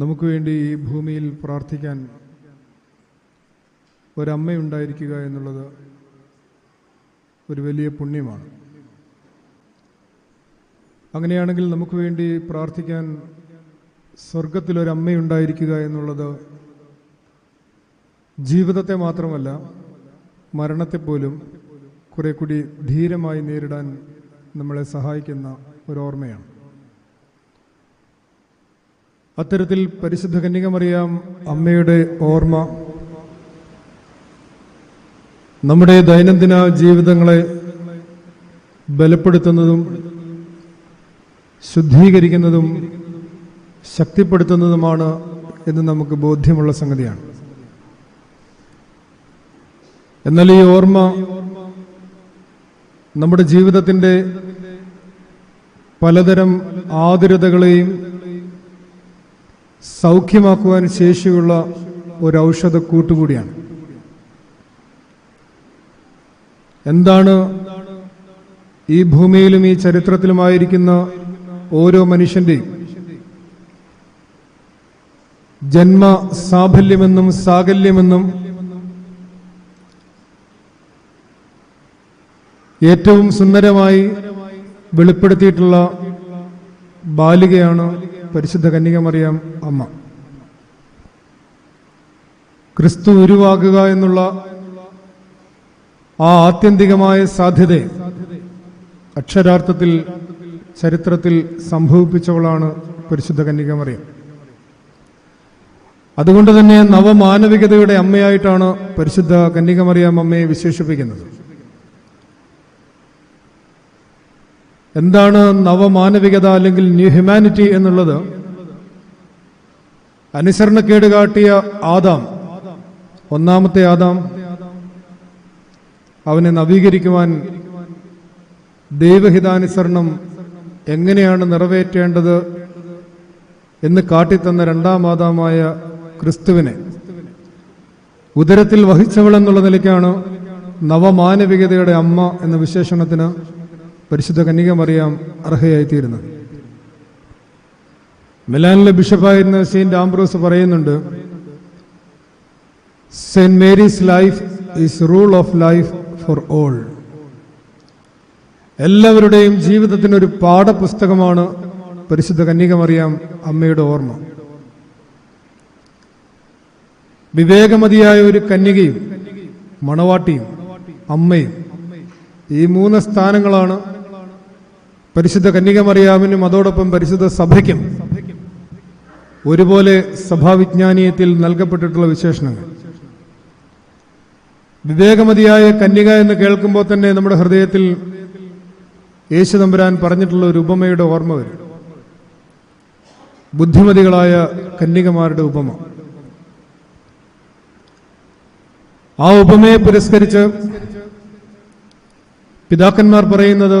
നമുക്ക് വേണ്ടി ഈ ഭൂമിയിൽ പ്രാർത്ഥിക്കാൻ ഒരമ്മയുണ്ടായിരിക്കുക എന്നുള്ളത് ഒരു വലിയ പുണ്യമാണ്. അങ്ങനെയാണെങ്കിൽ നമുക്ക് വേണ്ടി പ്രാർത്ഥിക്കാൻ സ്വർഗത്തിലൊരമ്മയുണ്ടായിരിക്കുക എന്നുള്ളത് ജീവിതത്തെ മാത്രമല്ല മരണത്തെപ്പോലും കുറെ കൂടി ധീരമായി നേരിടാൻ നമ്മളെ സഹായിക്കുന്ന ഒരു ഓർമ്മയാണ്. അത്തരത്തിൽ പരിശുദ്ധ കന്യകമറിയാം അമ്മയുടെ ഓർമ്മ. നമ്മുടെ ദൈനംദിന ജീവിതങ്ങളെ ബലപ്പെടുത്തുന്നതും ശുദ്ധീകരിക്കുന്നതും ശക്തിപ്പെടുത്തുന്നതുമാണ് എന്ന് നമുക്ക് ബോധ്യമുള്ള സംഗതിയാണ്. എന്നാൽ ഈ ഓർമ്മ നമ്മുടെ ജീവിതത്തിന്റെ പലതരം ആതുരതകളെയും സൗഖ്യമാക്കുവാൻ ശേഷിയുള്ള ഒരു ഔഷധ കൂട്ടുകൂടിയാണ്. എന്താണ് ഈ ഭൂമിയിലും ഈ ചരിത്രത്തിലുമായിരിക്കുന്ന ഓരോ മനുഷ്യന്റെയും ജന്മ സാഫല്യമെന്നും സാകല്യമെന്നും ഏറ്റവും സുന്ദരമായി വെളിപ്പെടുത്തിയിട്ടുള്ള ബാലികയാണ് പരിശുദ്ധ കന്യകമറിയാം അമ്മ. ക്രിസ്തു ഉരുവാകുക എന്നുള്ള ആ ആത്യന്തികമായ സാധ്യത അക്ഷരാർത്ഥത്തിൽ ചരിത്രത്തിൽ സംഭവിപ്പിച്ചവളാണ് പരിശുദ്ധ കന്യകമറിയം. അതുകൊണ്ട് തന്നെ നവമാനവികതയുടെ അമ്മയായിട്ടാണ് പരിശുദ്ധ കന്യകമറിയാം അമ്മയെ വിശേഷിപ്പിക്കുന്നത്. എന്താണ് നവമാനവികത അല്ലെങ്കിൽ ന്യൂ ഹ്യൂമാനിറ്റി എന്നുള്ളത്? അനുസരണക്കേട് കാട്ടിയ ആദാം ഒന്നാമത്തെ ആദാം അവനെ നവീകരിക്കുവാൻ ദൈവഹിതാനുസരണം എങ്ങനെയാണ് നിറവേറ്റേണ്ടത് എന്ന് കാട്ടിത്തന്ന രണ്ടാം ആദാമായ ക്രിസ്തുവിനെ. ഉദരത്തിൽ വഹിച്ചവളെന്നുള്ള നിലയ്ക്കാണ് നവമാനവികതയുടെ അമ്മ എന്ന വിശേഷണത്തിന് പരിശുദ്ധ കന്യക കന്യകമറിയാം അർഹയായിത്തീരുന്നത് മിലാനിലെ ബിഷപ്പായിരുന്ന സെന്റ് ആംബ്രോസ് പറയുന്നുണ്ട് saint Mary's life is rule of life for all. എല്ലാവരുടെയും ജീവിതത്തിനൊരു പാഠപുസ്തകമാണ് പരിശുദ്ധ കന്യകമറിയാം അമ്മയുടെ ഓർമ്മ. വിവേകമതിയായ ഒരു കന്യകയും മണവാട്ടിയും അമ്മയും ഈ മൂന്ന് സ്ഥാനങ്ങളാണ് പരിശുദ്ധ കന്യകമറിയാമിനും അതോടൊപ്പം പരിശുദ്ധ സഭയ്ക്കും ഒരുപോലെ സഭാവിജ്ഞാനീയത്തിൽ നൽകപ്പെട്ടിട്ടുള്ള വിശേഷണങ്ങൾ. വിവേകമതിയായ കന്യക എന്ന് കേൾക്കുമ്പോൾ തന്നെ നമ്മുടെ ഹൃദയത്തിൽ യേശു തമ്പുരാൻ പറഞ്ഞിട്ടുള്ള ഒരു ഉപമയുടെ ഓർമ്മ വരും. ബുദ്ധിമതികളായ കന്യകമാരുടെ ഉപമ. ആ ഉപമയെ പുരസ്കരിച്ച് പിതാക്കന്മാർ പറയുന്നത്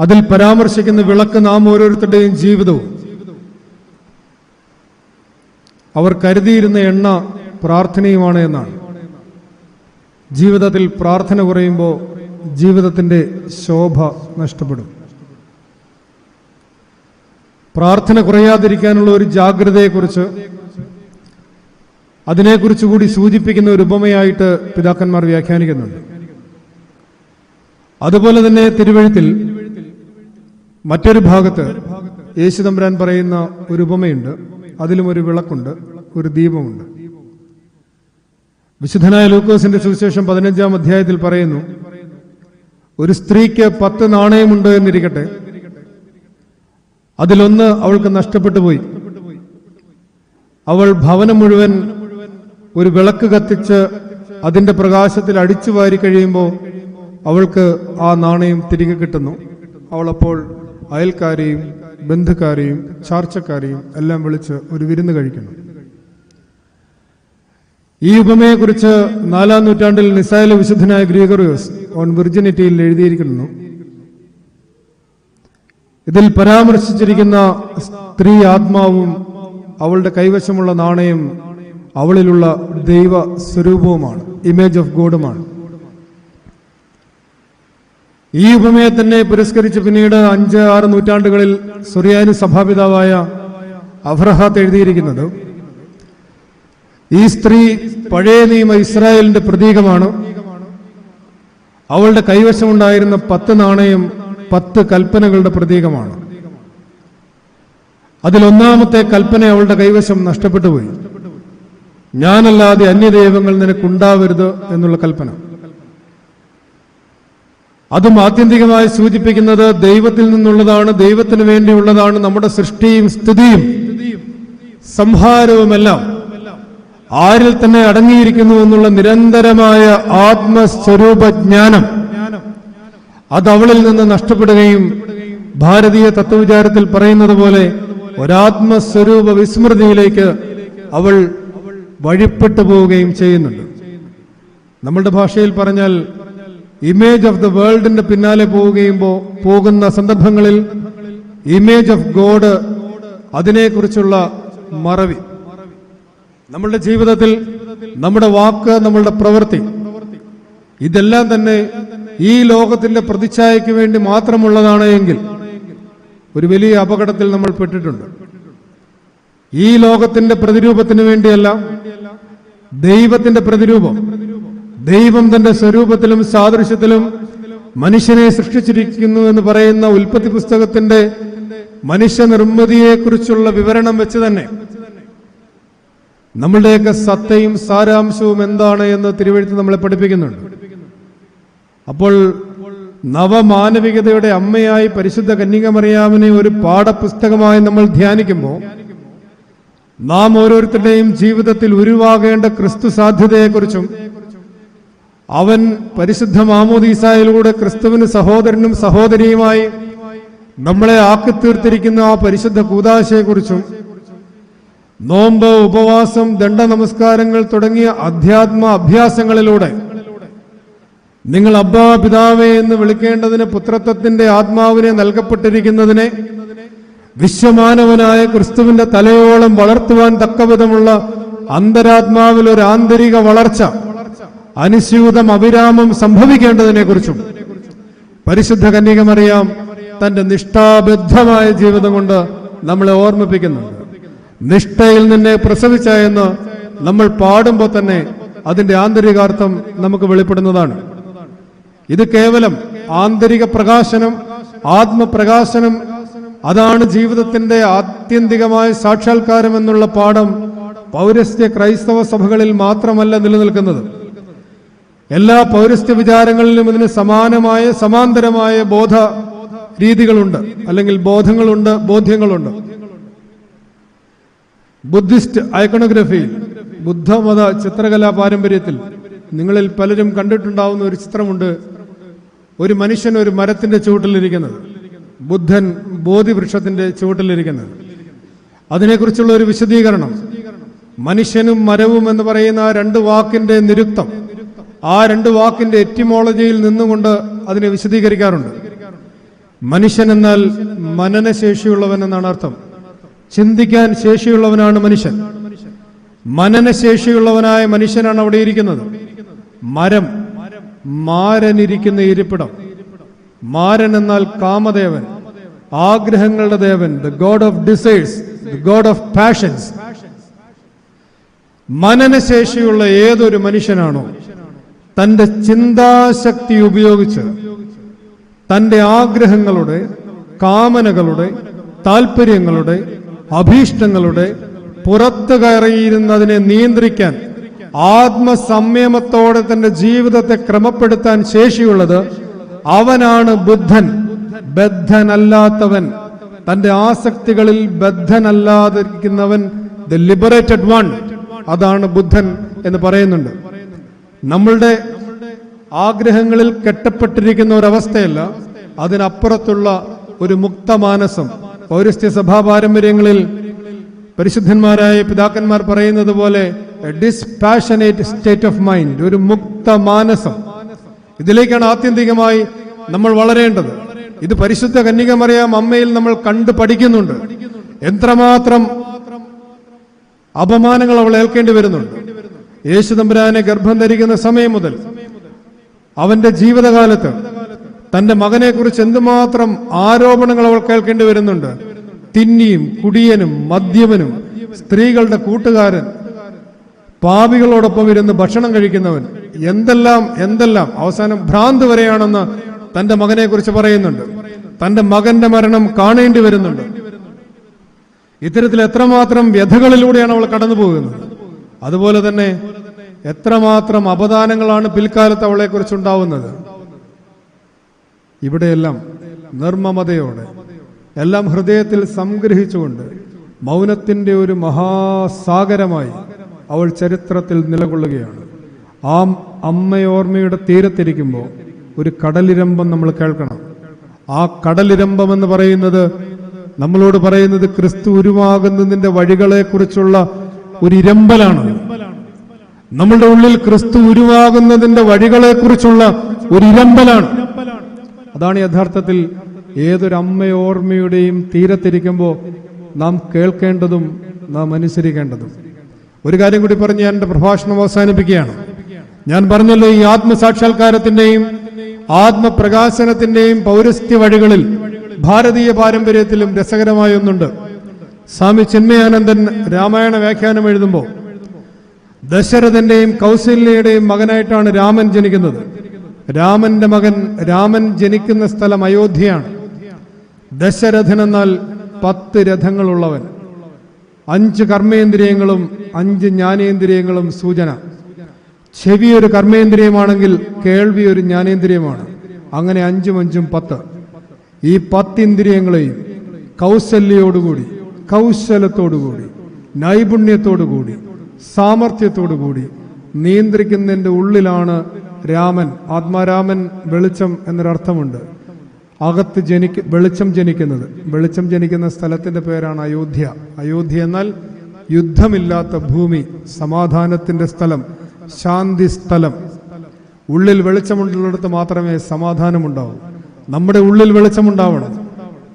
അതിൽ പരാമർശിക്കുന്ന വിളക്ക് നാം ഓരോരുത്തരുടെയും ജീവിതവും. അവർ കരുതിയിരുന്ന എണ്ണ പ്രാർത്ഥനയുമാണ് എന്നാണ്. ജീവിതത്തിൽ പ്രാർത്ഥന കുറയുമ്പോൾ ജീവിതത്തിന്റെ ശോഭ നഷ്ടപ്പെടും. പ്രാർത്ഥന കുറയാതിരിക്കാനുള്ള ഒരു ജാഗ്രതയെക്കുറിച്ച് അതിനെക്കുറിച്ച് കൂടി സൂചിപ്പിക്കുന്ന ഒരു ഉപമയായിട്ട് പിതാക്കന്മാർ വ്യാഖ്യാനിക്കുന്നുണ്ട്. അതുപോലെ തന്നെ തിരുവഴുത്തിൽ മറ്റൊരു ഭാഗത്ത് യേശുതമ്പുരാൻ പറയുന്ന ഒരു ഉപമയുണ്ട്. അതിലും ഒരു വിളക്കുണ്ട് ഒരു ദീപമുണ്ട്. വിശുദ്ധനായ ലൂക്കോസിന്റെ സുവിശേഷം പതിനഞ്ചാം അധ്യായത്തിൽ പറയുന്നു ഒരു സ്ത്രീക്ക് പത്ത് നാണയമുണ്ട് എന്നിരിക്കട്ടെ. അതിലൊന്ന് അവൾക്ക് നഷ്ടപ്പെട്ടു പോയി. അവൾ ഭവനം മുഴുവൻ ഒരു വിളക്ക് കത്തിച്ച് അതിന്റെ പ്രകാശത്തിൽ അടിച്ചു വാരി കഴിയുമ്പോൾ അവൾക്ക് ആ നാണയം തിരികെ കിട്ടുന്നു. അവളപ്പോൾ അയൽക്കാരെയും ബന്ധുക്കാരെയും ചാർച്ചക്കാരെയും എല്ലാം വിളിച്ച് ഒരു വിരുന്ന് കഴിക്കുന്നു ഈ ഉപമയെക്കുറിച്ച് നാലാം നൂറ്റാണ്ടിൽ നിസായിലെ വിശുദ്ധനായ ഗ്രീഗറിയോസ് ഓൺ വിർജിനിറ്റിയിൽ എഴുതിയിരിക്കുന്നു. ഇതിൽ പരാമർശിച്ചിരിക്കുന്ന സ്ത്രീ ആത്മാവും അവളുടെ കൈവശമുള്ള നാണയം അവളിലുള്ള ദൈവ സ്വരൂപവുമാണ് ഇമേജ് ഓഫ് ഗോഡുമാണ് ഈ ഉപമയെ തന്നെ പുരസ്കരിച്ച് പിന്നീട് അഞ്ച് ആറ് നൂറ്റാണ്ടുകളിൽ സുറിയാനി സഭാപിതാവായ അഫ്രഹാത്ത് എഴുതിയിരിക്കുന്നത്. ഈ സ്ത്രീ പഴയ നിയമ ഇസ്രായേലിന്റെ പ്രതീകമാണ്. അവളുടെ കൈവശമുണ്ടായിരുന്ന പത്ത് നാണയം പത്ത് കൽപ്പനകളുടെ പ്രതീകമാണ്. അതിലൊന്നാമത്തെ കൽപ്പന അവളുടെ കൈവശം നഷ്ടപ്പെട്ടു പോയി. ഞാനല്ലാതെ അന്യദൈവങ്ങൾ നിനക്കുണ്ടാവരുത് എന്നുള്ള കൽപ്പന. അതും ആത്യന്തികമായി സൂചിപ്പിക്കുന്നത് ദൈവത്തിൽ നിന്നുള്ളതാണ് ദൈവത്തിന് വേണ്ടിയുള്ളതാണ് നമ്മുടെ സൃഷ്ടിയും സ്ഥിതിയും സംഹാരവുമെല്ലാം. ആരിൽ തന്നെ അടങ്ങിയിരിക്കുന്നു എന്നുള്ള നിരന്തരമായ ആത്മസ്വരൂപ ജ്ഞാനം അത് അവളിൽ നിന്ന് നഷ്ടപ്പെടുകയും ഭാരതീയ തത്വവിചാരത്തിൽ പറയുന്നത് പോലെ ഒരാത്മസ്വരൂപ വിസ്മൃതിയിലേക്ക് അവൾ വഴിപ്പെട്ടു പോവുകയും ചെയ്യുന്നുണ്ട്. നമ്മളുടെ ഭാഷയിൽ പറഞ്ഞാൽ ഇമേജ് ഓഫ് ദ വേൾഡിന്റെ പിന്നാലെ പോവുകയുമ്പോ പോകുന്ന സന്ദർഭങ്ങളിൽ ഇമേജ് ഓഫ് ഗോഡ് അതിനെക്കുറിച്ചുള്ള മറവി. നമ്മളുടെ ജീവിതത്തിൽ നമ്മുടെ വാക്ക് നമ്മളുടെ പ്രവൃത്തി ഇതെല്ലാം തന്നെ ഈ ലോകത്തിന്റെ പ്രതിച്ഛായയ്ക്ക് വേണ്ടി മാത്രമുള്ളതാണ് എങ്കിൽ ഒരു വലിയ അപകടത്തിൽ നമ്മൾ പെട്ടിട്ടുണ്ട്. ഈ ലോകത്തിന്റെ പ്രതിരൂപത്തിന് വേണ്ടിയല്ല ദൈവത്തിന്റെ പ്രതിരൂപം. ദൈവം തന്റെ സ്വരൂപത്തിലും സാദൃശ്യത്തിലും മനുഷ്യനെ സൃഷ്ടിച്ചിരിക്കുന്നു എന്ന് പറയുന്ന ഉൽപ്പത്തി പുസ്തകത്തിന്റെ മനുഷ്യ നിർമ്മിതിയെക്കുറിച്ചുള്ള വിവരണം വെച്ച് തന്നെ നമ്മളുടെയൊക്കെ സത്തയും സാരാംശവും എന്താണ് എന്ന് തിരുവഴുത്ത് നമ്മളെ പഠിപ്പിക്കുന്നുണ്ട്. അപ്പോൾ നവമാനവികതയുടെ അമ്മയായി പരിശുദ്ധ കന്യകമറിയാമിനെ ഒരു പാഠപുസ്തകമായി നമ്മൾ ധ്യാനിക്കുമ്പോൾ നാം ഓരോരുത്തരുടെയും ജീവിതത്തിൽ ഉരുവാകേണ്ട ക്രിസ്തു സാധ്യതയെക്കുറിച്ചും അവൻ പരിശുദ്ധ മാമോദീസായിലൂടെ ക്രിസ്തുവിന് സഹോദരനും സഹോദരിയുമായി നമ്മളെ ആക്കി ആക്കിത്തീർത്തിരിക്കുന്ന ആ പരിശുദ്ധ കൂതാശയെക്കുറിച്ചും നോമ്പ് ഉപവാസം ദണ്ഡ നമസ്കാരങ്ങൾ തുടങ്ങിയ അധ്യാത്മ അഭ്യാസങ്ങളിലൂടെ നിങ്ങൾ അബ്ബാ പിതാവേ എന്ന് വിളിക്കേണ്ടതിന് പുത്രത്വത്തിന്റെ ആത്മാവിനെ നൽകപ്പെട്ടിരിക്കുന്നതിനെ വിശ്വമാനവനായ ക്രിസ്തുവിന്റെ തലയോളം വളർത്തുവാൻ തക്കവിധമുള്ള അന്തരാത്മാവിൽ ഒരു ആന്തരിക വളർച്ച അനുസ്യൂതം അവിരാമം സംഭവിക്കേണ്ടതിനെ കുറിച്ചും പരിശുദ്ധ കന്യകമറിയാം തന്റെ നിഷ്ഠാബദ്ധമായ ജീവിതം കൊണ്ട് നമ്മളെ ഓർമ്മിപ്പിക്കുന്നുണ്ട് നിഷ്ഠയിൽ നിന്നെ പ്രസവിച്ച എന്ന് നമ്മൾ പാടുമ്പോൾ തന്നെ അതിന്റെ ആന്തരികാർത്ഥം നമുക്ക് വെളിപ്പെടുന്നതാണ്. ഇത് കേവലം ആന്തരിക പ്രകാശനം ആത്മപ്രകാശനം അതാണ് ജീവിതത്തിന്റെ ആത്യന്തികമായ സാക്ഷാത്കാരം എന്നുള്ള പാഠം പൗരസ്ത്യ ക്രൈസ്തവ സഭകളിൽ മാത്രമല്ല നിലനിൽക്കുന്നത്. എല്ലാ പൗരസ്ത്യ വിചാരങ്ങളിലും ഇതിന് സമാനമായ സമാന്തരമായ ബോധ രീതികളുണ്ട്. അല്ലെങ്കിൽ ബോധങ്ങളുണ്ട് ബോധ്യങ്ങളുണ്ട്. ബുദ്ധിസ്റ്റ് ഐക്കണോഗ്രഫിയിൽ ബുദ്ധമത ചിത്രകലാ പാരമ്പര്യത്തിൽ നിങ്ങളിൽ പലരും കണ്ടിട്ടുണ്ടാവുന്ന ഒരു ചിത്രമുണ്ട്. ഒരു മനുഷ്യൻ ഒരു മരത്തിന്റെ ചുവട്ടിലിരിക്കുന്നത്. ബുദ്ധൻ ബോധിവൃക്ഷത്തിന്റെ ചുവട്ടിലിരിക്കുന്നത്. അതിനെക്കുറിച്ചുള്ള ഒരു വിശദീകരണം. മനുഷ്യനും മരവും എന്ന് പറയുന്ന രണ്ട് വാക്കിന്റെ നിരുക്തം. ആ രണ്ട് വാക്കിന്റെ എറ്റിമോളജിയിൽ നിന്നുകൊണ്ട് അതിനെ വിശദീകരിക്കാറുണ്ട്. മനുഷ്യൻ എന്നാൽ മനനശേഷിയുള്ളവൻ എന്നാണ് അർത്ഥം. ചിന്തിക്കാൻ ശേഷിയുള്ളവനാണ് മനുഷ്യൻ. മനനശേഷിയുള്ളവനായ മനുഷ്യനാണ് അവിടെ ഇരിക്കുന്നത്. മരം മാരനിരിക്കുന്ന ഇരിപ്പിടം. മാരൻ എന്നാൽ കാമദേവൻ. ആഗ്രഹങ്ങളുടെ ദേവൻ the god of desires the god of passions മനനശേഷിയുള്ള ഏതൊരു മനുഷ്യനാണോ തന്റെ ചിന്താശക്തി ഉപയോഗിച്ച് തന്റെ ആഗ്രഹങ്ങളുടെ കാമനകളുടെ താല്പര്യങ്ങളുടെ അഭീഷ്ടങ്ങളുടെ പുറത്തു കയറിയിരുന്നതിനെ നിയന്ത്രിക്കാൻ ആത്മസംയമത്തോടെ തന്റെ ജീവിതത്തെ ക്രമപ്പെടുത്താൻ ശേഷിയുള്ളത് അവനാണ് ബുദ്ധൻ. ബദ്ധനല്ലാത്തവൻ തന്റെ ആസക്തികളിൽ ബദ്ധനല്ലാതിരിക്കുന്നവൻ ദ ലിബറേറ്റഡ് വൺ അതാണ് ബുദ്ധൻ എന്ന് പറയുന്നുണ്ട്. നമ്മളുടെ ആഗ്രഹങ്ങളിൽ കെട്ടപ്പെട്ടിരിക്കുന്ന ഒരവസ്ഥയല്ല അതിനപ്പുറത്തുള്ള ഒരു മുക്തമാനസം പൗരസ്ത്യ സഭാ പാരമ്പര്യങ്ങളിൽ പരിശുദ്ധന്മാരായ പിതാക്കന്മാർ പറയുന്നത് പോലെ ഡിസ്പാഷനേറ്റ് സ്റ്റേറ്റ് ഓഫ് മൈൻഡ് ഒരു മുക്ത മാനസം. ഇതിലേക്കാണ് ആത്യന്തികമായി നമ്മൾ വളരേണ്ടത്. ഇത് പരിശുദ്ധ കന്യകമറിയാം അമ്മയിൽ നമ്മൾ കണ്ടു പഠിക്കുന്നുണ്ട്. എത്രമാത്രം അപമാനങ്ങൾ അവൾ ഏൽക്കേണ്ടി വരുന്നുണ്ട്. യേശു തമ്പുരാനെ ഗർഭം ധരിക്കുന്ന സമയം മുതൽ അവന്റെ ജീവിതകാലത്ത് തന്റെ മകനെക്കുറിച്ച് എന്തുമാത്രം ആരോപണങ്ങൾ അവൾ കേൾക്കേണ്ടി വരുന്നുണ്ട്? തിന്നിയും കുടിയനും മദ്യപനും സ്ത്രീകളുടെ കൂട്ടുകാരൻ പാപികളോടൊപ്പം ഇരുന്ന് ഭക്ഷണം കഴിക്കുന്നവൻ എന്തെല്ലാം എന്തെല്ലാം അവസാനം ഭ്രാന്ത് വരെയാണെന്ന് തന്റെ മകനെക്കുറിച്ച് പറയുന്നുണ്ട്. തന്റെ മകന്റെ മരണം കാണേണ്ടി വരുന്നുണ്ട്. ഇത്തരത്തിൽ എത്രമാത്രം വ്യഥകളിലൂടെയാണ് അവൾ കടന്നു പോകുന്നത് അതുപോലെ തന്നെ എത്രമാത്രം അപദാനങ്ങളാണ് പിൽക്കാലത്ത് അവളെക്കുറിച്ച് ഉണ്ടാവുന്നത് ഇവിടെയെല്ലാം നിർമ്മമതയോടെ എല്ലാം ഹൃദയത്തിൽ സംഗ്രഹിച്ചുകൊണ്ട് മൗനത്തിന്റെ ഒരു മഹാസാഗരമായി അവൾ ചരിത്രത്തിൽ നിലകൊള്ളുകയാണ്. ആ അമ്മയോർമ്മയുടെ തീരത്തിരിക്കുമ്പോൾ ഒരു കടലിരമ്പം നമ്മൾ കേൾക്കണം. ആ കടലിരമ്പം എന്ന് പറയുന്നത് നമ്മളോട് പറയുന്നത് ക്രിസ്തു ഉരുവാകുന്നതിന്റെ വഴികളെക്കുറിച്ചുള്ള ഒരു ഇരമ്പലാണ്. നമ്മളുടെ ഉള്ളിൽ ക്രിസ്തു ഉരുവാകുന്നതിന്റെ വഴികളെക്കുറിച്ചുള്ള ഒരു ഇരമ്പലാണ് അതാണ് യഥാർത്ഥത്തിൽ ഏതൊരു അമ്മയോർമ്മയുടെയും തീരത്തിരിക്കുമ്പോൾ നാം കേൾക്കേണ്ടതും നാം അനുസരിക്കേണ്ടതും. ഒരു കാര്യം കൂടി പറഞ്ഞ് ഞാൻ എന്റെ പ്രഭാഷണം അവസാനിപ്പിക്കുകയാണ്. ഞാൻ പറഞ്ഞല്ലോ ഈ ആത്മസാക്ഷാത്കാരത്തിന്റെയും ആത്മപ്രകാശനത്തിന്റെയും പൗരസ്ത്യ വഴികളിൽ ഭാരതീയ പാരമ്പര്യത്തിലും രസകരമായ ഒന്നുണ്ട്. സ്വാമി ചിന്മയാനന്ദൻ രാമായണ വ്യാഖ്യാനം എഴുതുമ്പോൾ ദശരഥന്റെയും കൗസല്യയുടെയും മകനായിട്ടാണ് രാമൻ ജനിക്കുന്നത്. രാമന്റെ മകൻ രാമൻ ജനിക്കുന്ന സ്ഥലം അയോധ്യയാണ്. ദശരഥൻ എന്നാൽ പത്ത് രഥങ്ങളുള്ളവൻ. അഞ്ച് കർമ്മേന്ദ്രിയങ്ങളും അഞ്ച് ജ്ഞാനേന്ദ്രിയങ്ങളും സൂചന. ചെവി ഒരു കർമ്മേന്ദ്രിയമാണെങ്കിൽ കേൾവി ഒരു ജ്ഞാനേന്ദ്രിയമാണ്. അങ്ങനെ അഞ്ചും അഞ്ചും പത്ത്. ഈ പത്തിന്ദ്രിയങ്ങളെയും കൗശല്യോടുകൂടി കൗശലത്തോടുകൂടി നൈപുണ്യത്തോടുകൂടി സാമർഥ്യത്തോടുകൂടി നിയന്ത്രിക്കുന്നതിന്റെ ഉള്ളിലാണ് രാമൻ ആത്മാരാമൻ വെളിച്ചം എന്നൊരർത്ഥമുണ്ട്. അകത്ത് ജനിക്ക വെളിച്ചം ജനിക്കുന്നത്. വെളിച്ചം ജനിക്കുന്ന സ്ഥലത്തിന്റെ പേരാണ് അയോധ്യ. അയോധ്യ എന്നാൽ യുദ്ധമില്ലാത്ത ഭൂമി സമാധാനത്തിന്റെ സ്ഥലം ശാന്തി സ്ഥലം. ഉള്ളിൽ വെളിച്ചമുള്ളിടത്ത് മാത്രമേ സമാധാനമുണ്ടാവൂ. നമ്മുടെ ഉള്ളിൽ വെളിച്ചമുണ്ടാവണം.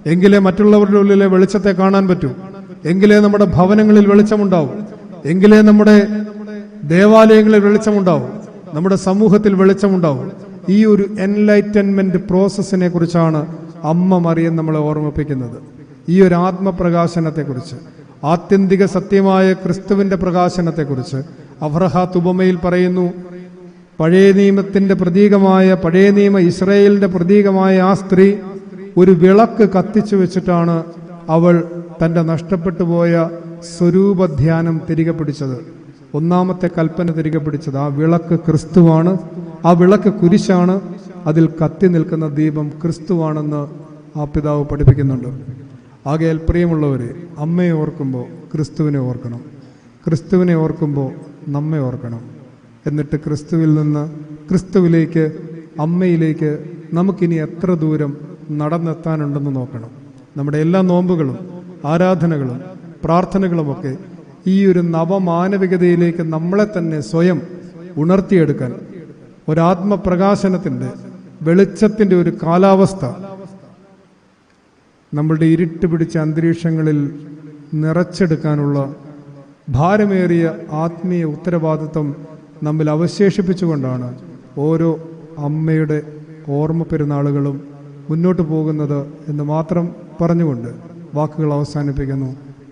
എങ്കിലേ മറ്റുള്ളവരുടെ ഉള്ളിലെ വെളിച്ചത്തെ കാണാൻ പറ്റൂ. എങ്കിലേ നമ്മുടെ ഭവനങ്ങളിൽ വെളിച്ചമുണ്ടാവും. എങ്കിലേ നമ്മുടെ ദേവാലയങ്ങളിൽ വെളിച്ചമുണ്ടാവും. നമ്മുടെ സമൂഹത്തിൽ വെളിച്ചമുണ്ടാവും. ഈ ഒരു എൻലൈറ്റൻമെന്റ് പ്രോസസ്സിനെ കുറിച്ചാണ് അമ്മ മറിയം നമ്മളെ ഓർമ്മിപ്പിക്കുന്നത്. ഈ ഒരു ആത്മപ്രകാശനത്തെക്കുറിച്ച് ആത്യന്തിക സത്യമായ ക്രിസ്തുവിന്റെ പ്രകാശനത്തെക്കുറിച്ച് അഫ്രഹാത്ത് ഉപമയിൽ പറയുന്നു പഴയ നിയമത്തിന്റെ പ്രതീകമായ പഴയ നിയമ ഇസ്രയേലിന്റെ പ്രതീകമായ ആ സ്ത്രീ ഒരു വിളക്ക് കത്തിച്ചു വെച്ചിട്ടാണ് അവൾ തന്റെ നഷ്ടപ്പെട്ടു പോയ സ്വരൂപധ്യാനം തിരികെ പിടിച്ചത്. ഒന്നാമത്തെ കൽപ്പന തിരികെ പിടിച്ചത് ആ വിളക്ക് ക്രിസ്തുവാണ്. ആ വിളക്ക് കുരിശാണ്. അതിൽ കത്തി നിൽക്കുന്ന ദീപം ക്രിസ്തുവാണെന്ന് ആ പിതാവ് പഠിപ്പിക്കുന്നുണ്ട്. ആകയാൽ പ്രിയമുള്ളവരെ അമ്മയെ ഓർക്കുമ്പോൾ ക്രിസ്തുവിനെ ഓർക്കണം. ക്രിസ്തുവിനെ ഓർക്കുമ്പോൾ നമ്മെ ഓർക്കണം. എന്നിട്ട് ക്രിസ്തുവിൽ നിന്ന് ക്രിസ്തുവിലേക്ക് അമ്മയിലേക്ക് നമുക്കിനി എത്ര ദൂരം നടന്നെത്താനുണ്ടെന്ന് നോക്കണം. നമ്മുടെ എല്ലാ നോമ്പുകളും ആരാധനകളും പ്രാർത്ഥനകളുമൊക്കെ ഈ ഒരു നവമാനവികതയിലേക്ക് നമ്മളെ തന്നെ സ്വയം ഉണർത്തിയെടുക്കാൻ ഒരാത്മപ്രകാശനത്തിന്റെ വെളിച്ചത്തിന്റെ ഒരു കാലാവസ്ഥ നമ്മളുടെ ഇരുട്ട് പിടിച്ച അന്തരീക്ഷങ്ങളിൽ നിറച്ചെടുക്കാനുള്ള ഭാരമേറിയ ആത്മീയ ഉത്തരവാദിത്വം നമ്മിൽ അവശേഷിപ്പിച്ചുകൊണ്ടാണ് ഓരോ അമ്മയുടെ ഓർമ്മ പെരുന്നാളുകളും മുന്നോട്ട് പോകുന്നത് എന്ന് മാത്രം പറഞ്ഞുകൊണ്ട് വാക്കുകൾ അവസാനിപ്പിക്കുന്നു.